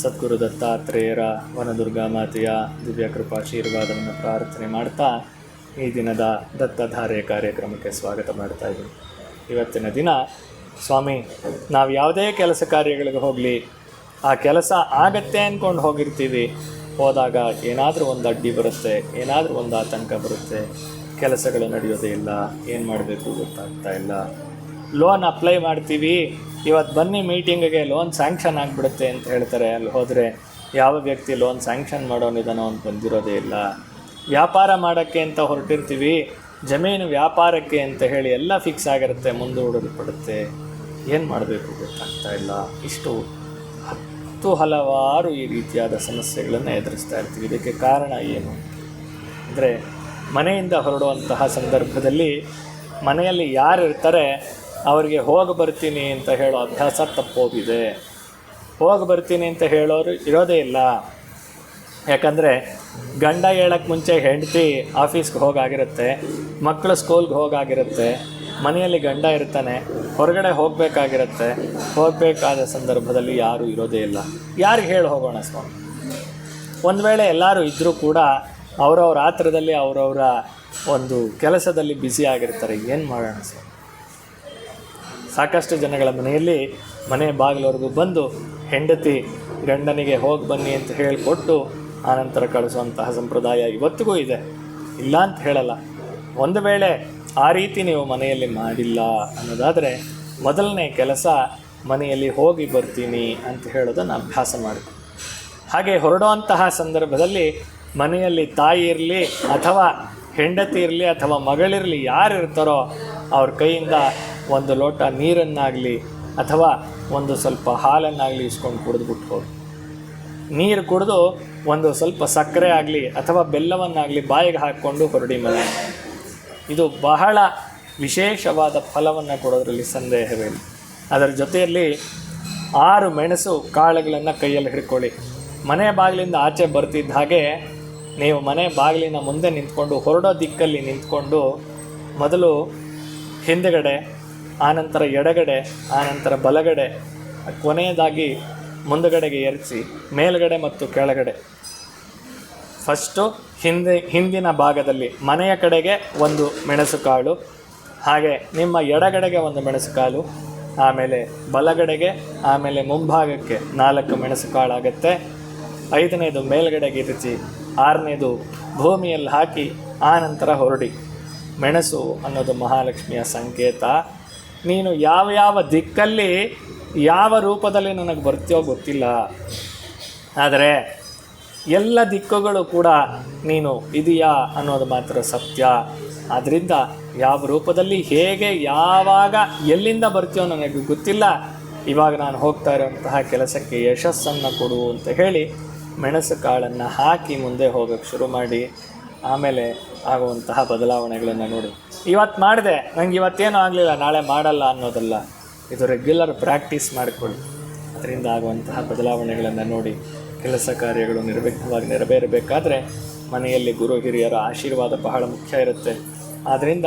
ಸದ್ಗುರು ದತ್ತಾತ್ರೇಯರ ವನದುರ್ಗಾ ಮಾತೆಯ ದಿವ್ಯ ಕೃಪಾಶೀರ್ವಾದವನ್ನು ಪ್ರಾರ್ಥನೆ ಮಾಡ್ತಾ ಈ ದಿನದ ದತ್ತಧಾರೆ ಕಾರ್ಯಕ್ರಮಕ್ಕೆ ಸ್ವಾಗತ ಮಾಡ್ತಾ ಇದ್ದೀನಿ. ಇವತ್ತಿನ ದಿನ, ಸ್ವಾಮಿ, ನಾವು ಯಾವುದೇ ಕೆಲಸ ಕಾರ್ಯಗಳಿಗೆ ಹೋಗಲಿ, ಆ ಕೆಲಸ ಆಗತ್ತೆ ಅಂದ್ಕೊಂಡು ಹೋಗಿರ್ತೀವಿ. ಹೋದಾಗ ಏನಾದರೂ ಒಂದು ಅಡ್ಡಿ ಬರುತ್ತೆ, ಏನಾದರೂ ಒಂದು ಆತಂಕ ಬರುತ್ತೆ, ಕೆಲಸಗಳು ನಡೆಯೋದೇ ಇಲ್ಲ, ಏನು ಮಾಡಬೇಕು ಗೊತ್ತಾಗ್ತಾ ಇಲ್ಲ. ಲೋನ್ ಅಪ್ಲೈ ಮಾಡ್ತೀವಿ ಇವತ್ತು ಬನ್ನಿ ಮೀಟಿಂಗಿಗೆ ಲೋನ್ ಸ್ಯಾಂಕ್ಷನ್ ಆಗಿಬಿಡುತ್ತೆ ಅಂತ ಹೇಳ್ತಾರೆ. ಅಲ್ಲಿ ಹೋದರೆ ಯಾವ ವ್ಯಕ್ತಿ ಲೋನ್ ಸ್ಯಾಂಕ್ಷನ್ ಮಾಡೋನಿದಾನೋ ಅಂತ ಬಂದಿರೋದೇ ಇಲ್ಲ. ವ್ಯಾಪಾರ ಮಾಡೋಕ್ಕೆ ಅಂತ ಹೊರಟಿರ್ತೀವಿ, ಜಮೀನು ವ್ಯಾಪಾರಕ್ಕೆ ಅಂತ ಹೇಳಿ ಎಲ್ಲ ಫಿಕ್ಸ್ ಆಗಿರುತ್ತೆ ಮುಂದೂಡಲ್ಪಡುತ್ತೆ ಏನು ಮಾಡಬೇಕು ಗೊತ್ತಾಗ್ತಾ ಇಲ್ಲ. ಇಷ್ಟು ಹತ್ತು ಹಲವಾರು ಈ ರೀತಿಯಾದ ಸಮಸ್ಯೆಗಳನ್ನು ಎದುರಿಸ್ತಾ ಇರ್ತೀವಿ. ಇದಕ್ಕೆ ಕಾರಣ ಏನು? ಅಂದರೆ ಮನೆಯಿಂದ ಹೊರಡುವಂತಹ ಸಂದರ್ಭದಲ್ಲಿ ಮನೆಯಲ್ಲಿ ಯಾರು ಇರ್ತಾರೆ ಅವರಿಗೆ ಹೋಗಿ ಬರ್ತೀನಿ ಅಂತ ಹೇಳೋ ಅಭ್ಯಾಸ ತಪ್ಪೋಗಿದೆ ಹೋಗಿ ಬರ್ತೀನಿ ಅಂತ ಹೇಳೋರು ಇರೋದೇ ಇಲ್ಲ. ಯಾಕಂದರೆ ಗಂಡ ಹೇಳಕ್ಕೆ ಮುಂಚೆ ಹೆಂಡತಿ ಆಫೀಸ್ಗೆ ಹೋಗಾಗಿರುತ್ತೆ ಮಕ್ಕಳು ಸ್ಕೂಲ್ಗೆ ಹೋಗಾಗಿರುತ್ತೆ, ಮನೆಯಲ್ಲಿ ಗಂಡ ಇರ್ತಾನೆ, ಹೊರಗಡೆ ಹೋಗಬೇಕಾಗಿರುತ್ತೆ, ಹೋಗಬೇಕಾದ ಸಂದರ್ಭದಲ್ಲಿ ಯಾರೂ ಇರೋದೇ ಇಲ್ಲ. ಯಾರಿಗೆ ಹೇಳಿ ಹೋಗೋಣ ಸ್ವಾಮಿ? ಒಂದು ವೇಳೆ ಎಲ್ಲರೂ ಇದ್ದರೂ ಕೂಡ ಅವರವ್ರ ಆತ್ರದಲ್ಲಿ ಅವರವರ ಒಂದು ಕೆಲಸದಲ್ಲಿ ಬ್ಯುಸಿ ಆಗಿರ್ತಾರೆ. ಏನು ಮಾಡೋಣ ಸ್ವಾಮಿ? ಸಾಕಷ್ಟು ಜನಗಳ ಮನೆಯಲ್ಲಿ ಮನೆ ಬಾಗಿಲವರೆಗೂ ಬಂದು ಹೆಂಡತಿ ಗಂಡನಿಗೆ ಹೋಗಿ ಬನ್ನಿ ಅಂತ ಹೇಳಿಕೊಟ್ಟು ಆನಂತರ ಕಳಿಸುವಂತಹ ಸಂಪ್ರದಾಯ ಇವತ್ತಿಗೂ ಇದೆ. ಇಲ್ಲ ಅಂತ ಹೇಳಲ್ಲ. ಒಂದು ವೇಳೆ ಆ ರೀತಿ ನೀವು ಮನೆಯಲ್ಲಿ ಮಾಡಿಲ್ಲ ಅನ್ನೋದಾದರೆ ಮೊದಲನೇ ಕೆಲಸ ಮನೆಯಲ್ಲಿ ಹೋಗಿ ಬರ್ತೀನಿ ಅಂತ ಹೇಳೋದನ್ನು ಅಭ್ಯಾಸ ಮಾಡಿ. ಹಾಗೆ ಹೊರಡುವಂತಹ ಸಂದರ್ಭದಲ್ಲಿ ಮನೆಯಲ್ಲಿ ತಾಯಿ ಇರಲಿ ಅಥವಾ ಹೆಂಡತಿ ಇರಲಿ ಅಥವಾ ಮಗಳಿರಲಿ ಯಾರು ಇರ್ತಾರೋ ಅವ್ರ ಕೈಯಿಂದ ಒಂದು ಲೋಟ ನೀರನ್ನಾಗಲಿ ಅಥವಾ ಒಂದು ಸ್ವಲ್ಪ ಹಾಲನ್ನಾಗಲಿ ಇಸ್ಕೊಂಡು ಕುಡಿದು ಹೋಗಿ ನೀರು ಕುಡಿದು ಒಂದು ಸ್ವಲ್ಪ ಸಕ್ಕರೆ ಆಗಲಿ ಅಥವಾ ಬೆಲ್ಲವನ್ನಾಗಲಿ ಬಾಯಿಗೆ ಹಾಕ್ಕೊಂಡು ಹೊರಡಿ ಮನೆ. ಇದು ಬಹಳ ವಿಶೇಷವಾದ ಫಲವನ್ನು ಕೊಡೋದ್ರಲ್ಲಿ ಸಂದೇಹವಿಲ್ಲ ಅದರ ಜೊತೆಯಲ್ಲಿ ಆರು ಮೆಣಸು ಕಾಳುಗಳನ್ನು ಕೈಯಲ್ಲಿ ಹಿಡ್ಕೊಳ್ಳಿ. ಮನೆ ಬಾಗಿಲಿಂದ ಆಚೆ ಬರ್ತಿದ್ದ ಹಾಗೆ ನೀವು ಮನೆ ಬಾಗಿಲಿನ ಮುಂದೆ ನಿಂತ್ಕೊಂಡು ಹೊರಡೋ ದಿಕ್ಕಲ್ಲಿ ನಿಂತ್ಕೊಂಡು ಮೊದಲು ಹಿಂದುಗಡೆ ಆನಂತರ ಎಡಗಡೆ, ಆನಂತರ ಬಲಗಡೆ, ಕೊನೆಯದಾಗಿ ಮುಂದುಗಡೆಗೆ ಎರಚಿ ಮೇಲ್ಗಡೆ ಮತ್ತು ಕೆಳಗಡೆ. ಫಸ್ಟು ಹಿಂದೆ, ಹಿಂದಿನ ಭಾಗದಲ್ಲಿ ಮನೆಯ ಕಡೆಗೆ ಒಂದು ಮೆಣಸುಕಾಳು, ಹಾಗೆ ನಿಮ್ಮ ಎಡಗಡೆಗೆ ಒಂದು ಮೆಣಸುಕಾಳು, ಆಮೇಲೆ ಬಲಗಡೆಗೆ, ಆಮೇಲೆ ಮುಂಭಾಗಕ್ಕೆ ನಾಲ್ಕು ಮೆಣಸುಕಾಳು ಆಗುತ್ತೆ ಐದನೇದು ಮೇಲ್ಗಡೆಗೆ ಇರಿಸಿ, ಆರನೇದು ಭೂಮಿಯಲ್ಲಿ ಹಾಕಿ, ಆನಂತರ ಹೊರಡಿ. ಮೆಣಸು ಅನ್ನೋದು ಮಹಾಲಕ್ಷ್ಮಿಯ ಸಂಕೇತ. ನೀನು ಯಾವ ಯಾವ ದಿಕ್ಕಲ್ಲಿ ಯಾವ ರೂಪದಲ್ಲಿ ನನಗೆ ಬರ್ತೀಯೋ ಗೊತ್ತಿಲ್ಲ. ಆದರೆ ಎಲ್ಲ ದಿಕ್ಕುಗಳು ಕೂಡ ನೀನು ಇದೆಯಾ ಅನ್ನೋದು ಮಾತ್ರ ಸತ್ಯ. ಆದ್ದರಿಂದ ಯಾವ ರೂಪದಲ್ಲಿ ಹೇಗೆ ಯಾವಾಗ ಎಲ್ಲಿಂದ ಬರ್ತೀಯೋ ನನಗೆ ಗೊತ್ತಿಲ್ಲ. ಇವಾಗ ನಾನು ಹೋಗ್ತಾ ಇರೋಂತಹ ಕೆಲಸಕ್ಕೆ ಯಶಸ್ಸನ್ನು ಕೊಡು ಅಂತ ಹೇಳಿ ಮೆಣಸು ಕಾಳನ್ನು ಹಾಕಿ ಮುಂದೆ ಹೋಗೋಕ್ಕೆ ಶುರು ಮಾಡಿ. ಆಮೇಲೆ ಆಗುವಂತಹ ಬದಲಾವಣೆಗಳನ್ನು ನೋಡಿ. ಇವತ್ತು ಮಾಡಿದೆ. ನಂಗೆ ಇವತ್ತೇನು ಆಗಲಿಲ್ಲ, ನಾಳೆ ಮಾಡಲ್ಲ ಅನ್ನೋದಲ್ಲ. ಇದು ರೆಗ್ಯುಲರ್ ಪ್ರಾಕ್ಟೀಸ್ ಮಾಡಿಕೊಳ್ಳಿ. ಅದರಿಂದ ಆಗುವಂತಹ ಬದಲಾವಣೆಗಳನ್ನು ನೋಡಿ ಕೆಲಸ ಕಾರ್ಯಗಳು ನಿರ್ವಿಘ್ನವಾಗಿ ನೆರವೇರಬೇಕಾದ್ರೆ ಮನೆಯಲ್ಲಿ ಗುರು ಹಿರಿಯರ ಆಶೀರ್ವಾದ ಬಹಳ ಮುಖ್ಯ ಇರುತ್ತೆ. ಆದ್ದರಿಂದ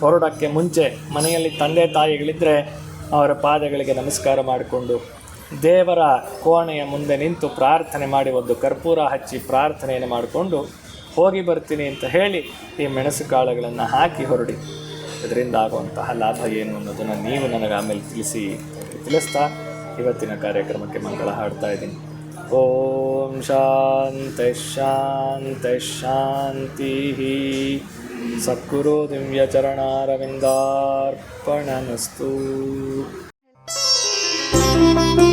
ಹೊರಡೋಕ್ಕೆ ಮುಂಚೆ ಮನೆಯಲ್ಲಿ ತಂದೆ ತಾಯಿಗಳಿದ್ದರೆ ಅವರ ಪಾದಗಳಿಗೆ ನಮಸ್ಕಾರ ಮಾಡಿಕೊಂಡು ದೇವರ ಕೋಣೆಯ ಮುಂದೆ ನಿಂತು ಪ್ರಾರ್ಥನೆ ಮಾಡಿ ಒಂದು ಕರ್ಪೂರ ಹಚ್ಚಿ ಪ್ರಾರ್ಥನೆಯನ್ನು ಮಾಡಿಕೊಂಡು ಹೋಗಿ ಬರ್ತೀನಿ ಅಂತ ಹೇಳಿ ಈ ಮೆಣಸು ಕಾಳುಗಳನ್ನು ಹಾಕಿ ಹೊರಡಿ. ಇದರಿಂದ ಆಗುವಂತಹ ಲಾಭ ಏನು ಅನ್ನೋದನ್ನು ನೀವು ನನಗೆ ಆಮೇಲೆ ತಿಳಿಸಿ ತಿಳಿಸ್ತಾ ಇವತ್ತಿನ ಕಾರ್ಯಕ್ರಮಕ್ಕೆ ಮಂಗಳ ಹಾಡ್ತಾ ಇದ್ದೀನಿ. ಓಂ ಶಾಂತಿ ಶಾಂತಿ ಶಾಂತಿ ಸದ್ಗುರು you